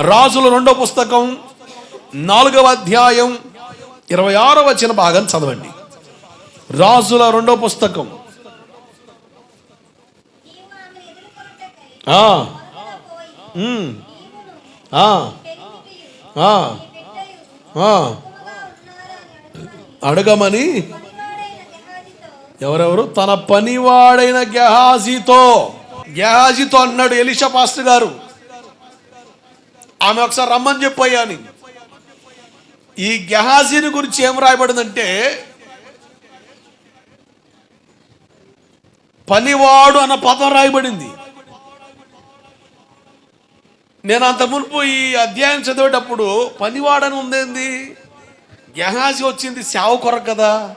రాజుల రెండో పుస్తకం నాలుగవ అధ్యాయం ఇరవై ఆరో వచ్చిన భాగం చదవండి. రాజుల రెండో పుస్తకం. అడగమని. ఎవరెవరు? తన పనివాడైన గెహాజీతో. గెహాజీతో అన్నాడు ఎలిషా పాస్టర్ గారు. ఆమె ఒకసారి రమ్మని చెప్పాయని ఈ గెహాజీని గురించి ఏం రాయబడిందంటే పనివాడు అన్న పదం రాయబడింది. నేను అంత మునుపు ఈ అధ్యాయం చదివేటప్పుడు పనివాడని ఉందేంది? గెహాజీ వచ్చింది సేవ కొరకు కదా.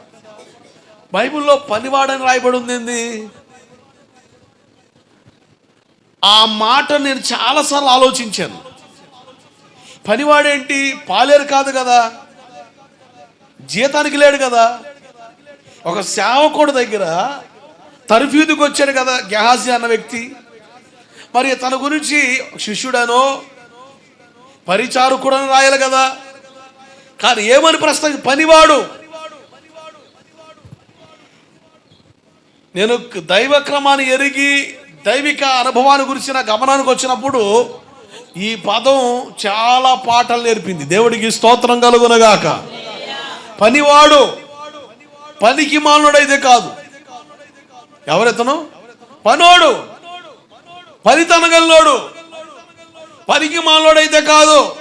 బైబిల్లో పనివాడని రాయబడి ఉందేంది? ఆ మాట నేను చాలాసార్లు ఆలోచించాను. పనివాడేంటి? పాలేరు కాదు కదా. జీతానికి లేడు కదా. ఒక సేవకుడు దగ్గర తర్ఫీదుకి వచ్చాడు కదా గెహాజీ అన్న వ్యక్తి. మరి తన గురించి శిష్యుడనో పరిచారకుడని రాయాలి కదా. కానీ ఏమని ప్రశ్న పనివాడు. నేను దైవ క్రమాన్ని ఎరిగి దైవిక అనుభవాన్ని గురించిన గమనానికి వచ్చినప్పుడు ఈ పదం చాలా పాటలు నేర్పింది. దేవుడికి స్తోత్రం కలుగునగాక. పనివాడు పనికి మానుడైతే కాదు. ఎవరెతను పనోడు. పనితనగల్లోడు. పనికి మానుడైతే కాదు.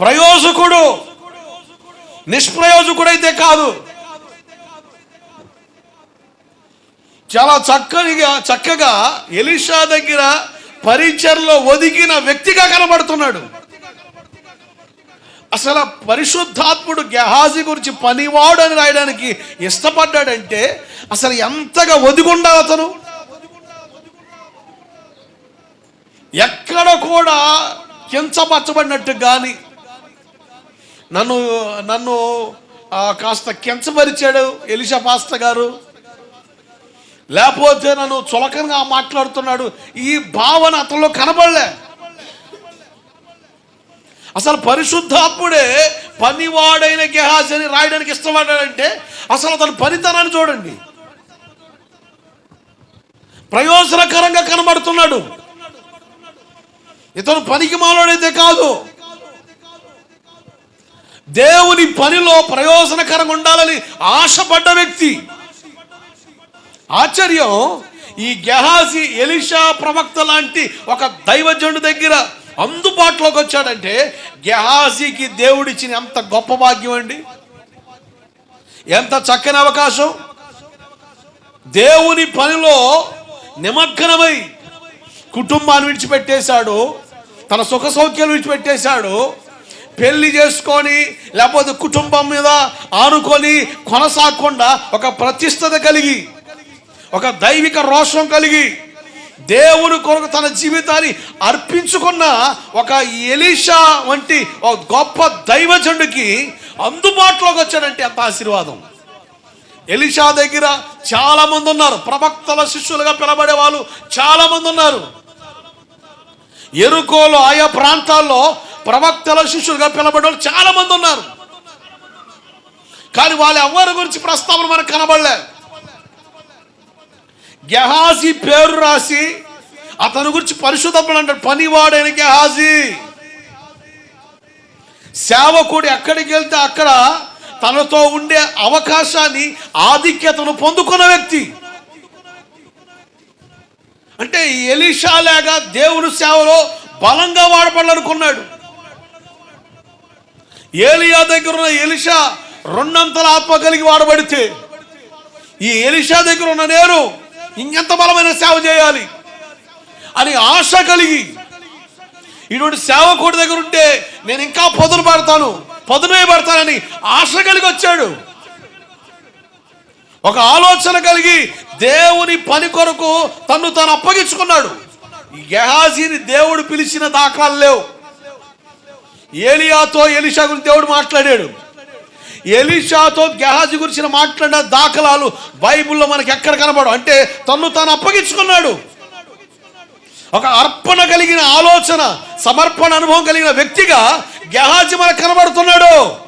ప్రయోజకుడు. నిష్ప్రయోజకుడైతే కాదు. చాలా చక్కగా చక్కగా ఎలిషా దగ్గర పరిచర్లో ఒదిగిన వ్యక్తిగా కనబడుతున్నాడు. అసలు పరిశుద్ధాత్ముడు గెహాజీ గురించి పనివాడు అని రాయడానికి ఇష్టపడ్డాడంటే అసలు ఎంతగా ఒదిగుండాలి అతను? ఎక్కడ కూడా కించపరచబడినట్టు కానీ నన్ను నన్ను కాస్త కించపరిచాడు ఎలిషా పాస్త గారు. లేకపోతే నన్ను చులకనగా మాట్లాడుతున్నాడు. ఈ భావన అతనిలో కనబడలే. అసలు పరిశుద్ధాత్ముడే పనివాడైన గెహాజ్ రాయడానికి ఇష్టపడ్డాడంటే అసలు అతని పనితనాన్ని చూడండి. ప్రయోజనకరంగా కనబడుతున్నాడు. ఇతను పనికి మాలోడైతే కాదు. దేవుని పనిలో ప్రయోజనకరంగా ఉండాలని ఆశపడ్డ వ్యక్తి. ఆశ్చర్యం. ఈ గెహాజీ ఎలిషా ప్రవక్త లాంటి ఒక దైవజనుడి దగ్గర అందుబాటులోకి వచ్చాడంటే గెహాజీకి దేవుడిచ్చిన ఎంత గొప్ప భాగ్యం అండి? ఎంత చక్కని అవకాశం? దేవుని పనిలో నిమగ్నమై కుటుంబాన్ని విడిచిపెట్టేశాడు తన సుఖ సౌఖ్యాలు విడిచిపెట్టేశాడు పెళ్ళి చేసుకొని లేకపోతే కుటుంబం మీద ఆనుకొని కొనసాగకుండా ఒక ప్రతిష్టత కలిగి ఒక దైవిక రోషం కలిగి దేవుని కొరకు తన జీవితాన్ని అర్పించుకున్న ఒక ఎలీషా వంటి ఒక గొప్ప దైవజనుడికి అందుబాటులోకి వచ్చాడంటే ఎంత ఆశీర్వాదం. ఎలిషా దగ్గర చాలా మంది ఉన్నారు. ప్రవక్తల శిష్యులుగా పిలబడే వాళ్ళు చాలా మంది ఉన్నారు. ఎరుకోలు ఆయా ప్రాంతాల్లో ప్రవక్తల శిష్యులుగా పిలబడే వాళ్ళు చాలా మంది ఉన్నారు. కానీ వాళ్ళ ఎవరి గురించి ప్రస్తావన మనకు కనబడలేదు గెహాజీ పేరు రాసి అతని గురించి పరిశుద్ధపడు అంటాడు. పనివాడైన గెహాజీ. సేవకుడు ఎక్కడికి వెళ్తే అక్కడ తనతో ఉండే అవకాశాన్ని ఆధిక్యతను పొందుకున్న వ్యక్తి. అంటే ఈ ఎలీషా లేక దేవుని సేవలో బలంగా వాడపడాలనుకున్నాడు ఏలియా దగ్గర ఉన్న ఎలిషా రెండంతల ఆత్మ కలిగి వాడబడితే ఈ ఎలిషా దగ్గర ఉన్న నేను ఇంకెంత బలమైన సేవ చేయాలి అని ఆశ కలిగి ఇటువంటి సేవకుడి దగ్గర ఉంటే నేను ఇంకా పొదును పడతాను పొదునే పడతానని ఆశ కలిగి వచ్చాడు. ఒక ఆలోచన కలిగి దేవుని పని కొరకు తను తాను అప్పగించుకున్నాడు. గెహాజీని దేవుడు పిలిచిన దాఖలాలు లేవు. ఏలియాతో ఎలిషా గురించి దేవుడు మాట్లాడాడు. ఎలీషాతో గెహాజీ గురించిన మాట్లాడిన దాఖలాలు బైబిల్లో మనకి ఎక్కడ కనబడు అంటే తను తాను అప్పగించుకున్నాడు. ఒక అర్పణ కలిగిన ఆలోచన సమర్పణ అనుభవం కలిగిన వ్యక్తిగా గెహాజీ మనకు కనబడుతున్నాడు.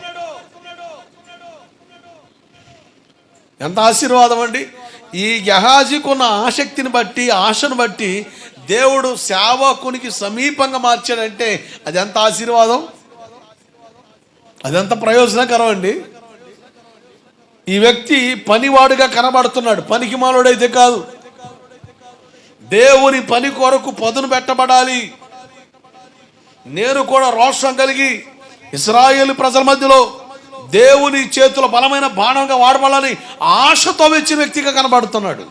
ఎంత ఆశీర్వాదం అండి. ఈ గెహాజీకున్న ఆసక్తిని బట్టి ఆశను బట్టి దేవుడు సేవకునికి సమీపంగా మార్చాడంటే అది ఎంత ఆశీర్వాదం? అదంత ప్రయోజనకరం అండి ఈ వ్యక్తి పనివాడుగా కనబడుతున్నాడు. పనికి మానవుడైతే కాదు. దేవుని పని కొరకు పదును పెట్టబడాలి. నేను కూడా రోషం కలిగి ఇస్రాయేల్ ప్రజల మధ్యలో దేవుని చేతుల బలమైన బాణంగా వాడబడాలని ఆశతో వచ్చిన వ్యక్తిగా కనబడుతున్నాడు.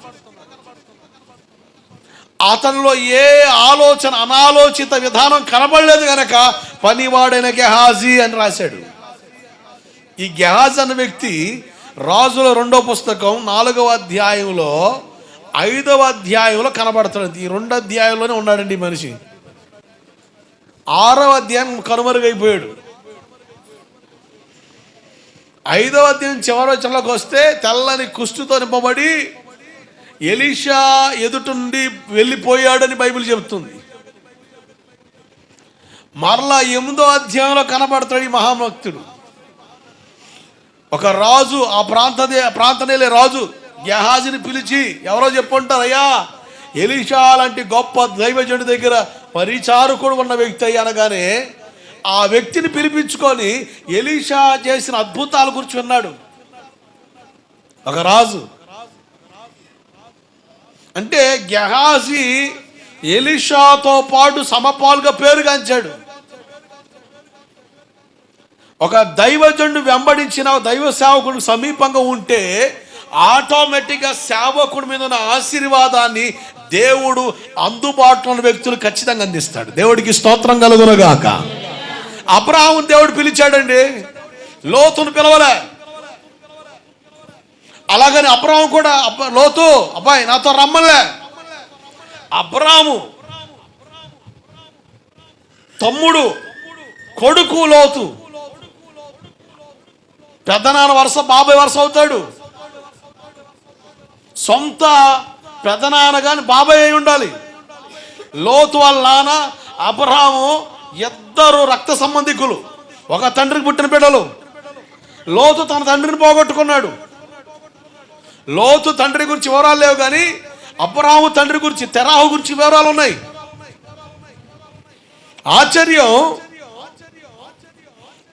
అతనిలో ఏ ఆలోచన అనాలోచిత విధానం కనబడలేదు కనుక పనివాడైన గెహాజీ అని రాశాడు. ఈ గెహాజ్ అన్న వ్యక్తి రాజుల రెండో పుస్తకం నాలుగవ అధ్యాయంలో ఐదవ అధ్యాయంలో కనబడుతున్నాడు ఈ రెండు అధ్యాయంలోనే ఉన్నాడండి మనిషి. ఆరవ అధ్యాయం కనుమరుగైపోయాడు. ఐదవ అధ్యాయం చివరి వచనంలోకి వస్తే తెల్లని కుష్టుతో నింపబడి ఎలీషా ఎదుటుండి వెళ్ళిపోయాడని బైబిల్ చెబుతుంది. మరలా ఎనిమిదో అధ్యాయంలో కనబడతాడు ఈ మహాభక్తుడు. ఒక రాజు ఆ ప్రాంత ప్రాంతనేలే రాజు. గెహాజిని పిలిచి ఎవరో చెప్పుంటారు అయ్యా ఎలీషా లాంటి గొప్ప దైవజుడి దగ్గర పరిచారకుడు ఉన్న వ్యక్తి అయ్యా అనగానే ఆ వ్యక్తిని పిలిపించుకొని ఎలీషా చేసిన అద్భుతాల గురించి విన్నాడు. ఒక రాజు. అంటే గెహాజీ ఎలీషాతో పాటు సమపాలుగా పేరుగాంచాడు. ఒక దైవజనుడు వెంబడించిన దైవ సేవకుడు సమీపంగా ఉంటే ఆటోమేటిక్గా సేవకుడి మీద ఉన్న ఆశీర్వాదాన్ని దేవుడు అందుబాటులో ఉన్న వ్యక్తులు ఖచ్చితంగా అందిస్తాడు. దేవుడికి స్తోత్రం కలుగునగాక అబ్రాహం దేవుడు పిలిచాడండి. లోతును పిలవలే. అలాగని అబ్రాహం కూడా లోతు అబ్బాయి నాతో రమ్మలే. అబ్రాము తమ్ముడు కొడుకు లోతు. పెద్దనాన్న వరుస బాబాయ్ వరుస అవుతాడు. సొంత పెద్దనాన్న కానీ బాబాయ్ అయి ఉండాలి. లోతు వాళ్ళ నాన్న అబ్రహాము ఇద్దరు రక్త సంబంధికులు. ఒక తండ్రికి పుట్టిన బిడ్డలు. లోతు తన తండ్రిని పోగొట్టుకున్నాడు. లోతు తండ్రి గురించి వివరాలు లేవు కానీ అబ్రహాము తండ్రి గురించి తెరాహు గురించి వివరాలు ఉన్నాయి. ఆశ్చర్యం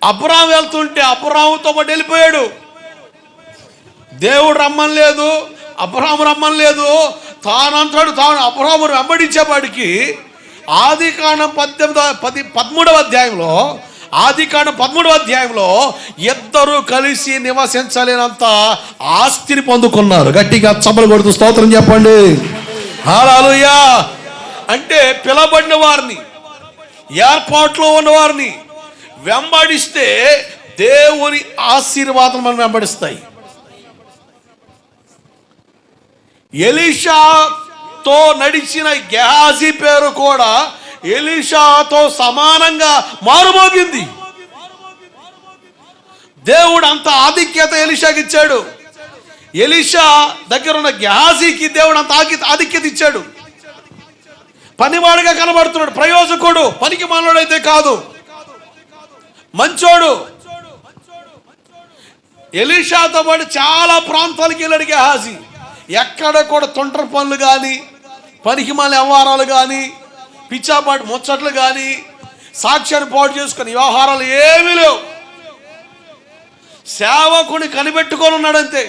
అబ్రాహం వెళ్తుంటే అబ్రాహంతో పాటు వెళ్ళిపోయాడు. దేవుడు రమ్మని లేదు అబ్రహాం రమ్మని లేదు. తానంటాడు తాను అబ్రాహం వెంబడించేవాడికి ఆది కాండం పద్దెనిమిది పది పదమూడవ అధ్యాయంలో ఆది కాండం పదమూడవ అధ్యాయంలో ఇద్దరు కలిసి నివసించలేనంత ఆస్తిని పొందుకున్నారు. గట్టిగా చప్పలు కొడుతూ స్తోత్రం చెప్పండి. హాలూయా అంటే పిలబడిన వారిని ఏర్పాట్లో ఉన్నవారిని వెంబడిస్తే దేవుని ఆశీర్వాదం మనం వెంబడిస్తాయి. ఎలీషాతో నడిచిన గెహాజీ పేరు కూడా ఎలీషాతో సమానంగా మారుమోగింది. దేవుడు అంత ఆధిక్యత ఎలీషాకి ఇచ్చాడు. ఎలీషా దగ్గర ఉన్న గెహాజీకి దేవుడు అంత ఆధిక్యత ఇచ్చాడు. పనివాడిగా కనబడుతున్నాడు. ప్రయోజకుడు పనికి మానవుడైతే కాదు. మంచోడు. ఎలీషాతో పాటు చాలా ప్రాంతాలకు వెళ్ళాడు గెహాజీ. ఎక్కడ కూడా తొంటర పనులు కానీ పనికిమాల వ్యవహారాలు కానీ పిచ్చాపాటి ముచ్చట్లు కానీ సాక్ష్యాన్ని పాటు చేసుకుని వ్యవహారాలు ఏమీ లేవు. సేవకుని కనిపెట్టుకొని ఉన్నాడంతే.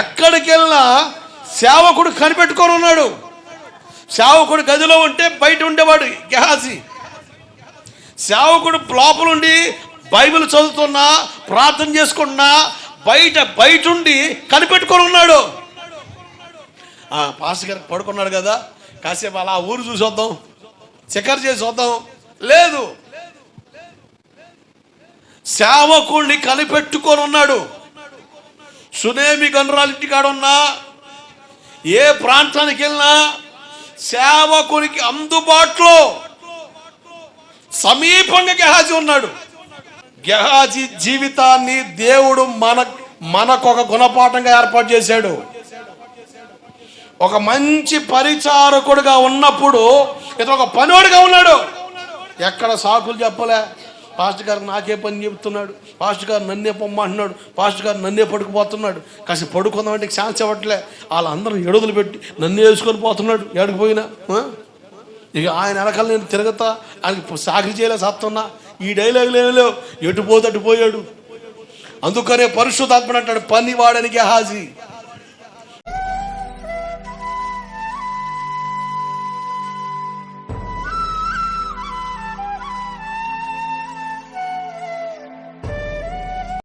ఎక్కడికి వెళ్ళినా సేవకుడు కనిపెట్టుకొని ఉన్నాడు. సేవకుడు గదిలో ఉంటే బయట ఉండేవాడు గెహాజీ. సేవకుడు లోపలుండి బైబిల్ చదువుతున్నా ప్రార్థన చేసుకుంటున్నా బయట బయట ఉండి కనిపెట్టుకొని ఉన్నాడు. పాస్ గారు పడుకున్నాడు కదా కాసేపు అలా ఊరు చూసి వద్దాం చేసి వద్దాం. లేదు. సేవకుడిని కనిపెట్టుకొని ఉన్నాడు. సునేమి గనురాలింటి కాడ ఉన్నా ఏ ప్రాంతానికి వెళ్ళినా సేవకునికి అందుబాటులో సమీపంగా గెహాజీ ఉన్నాడు. గెహాజీ జీవితాన్ని దేవుడు మన మనకు ఒక గుణపాఠంగా ఏర్పాటు చేశాడు. ఒక మంచి పరిచారకుడుగా ఉన్నప్పుడు ఇతను ఒక పనివాడుగా ఉన్నాడు. ఎక్కడ సాకులు చెప్పలే? పాస్టర్ గారు నాకే పని చెబుతున్నాడు పాస్టర్ గారు నన్నే పొమ్మంటున్నాడు. పాస్టర్ గారు నన్నే పడుకుపోతున్నాడు. కాసి పడుకుందామంటే ఛాన్స్ ఇవ్వట్లే. వాళ్ళందరూ ఎడుదలు పెట్టి నన్నే వేసుకొని పోతున్నాడు. ఎక్కడికి ఇక ఆయన వెనకాల నేను తిరగతా ఆయనకి సాగి చేయలే సత్తున్నా ఈ డైలాగులు ఏమీ లేవు. ఎటు పోతే అటు పోయాడు. అందుకనే పరిశుద్ధాత్మ అంటాడు పని వాడని గెహాజీ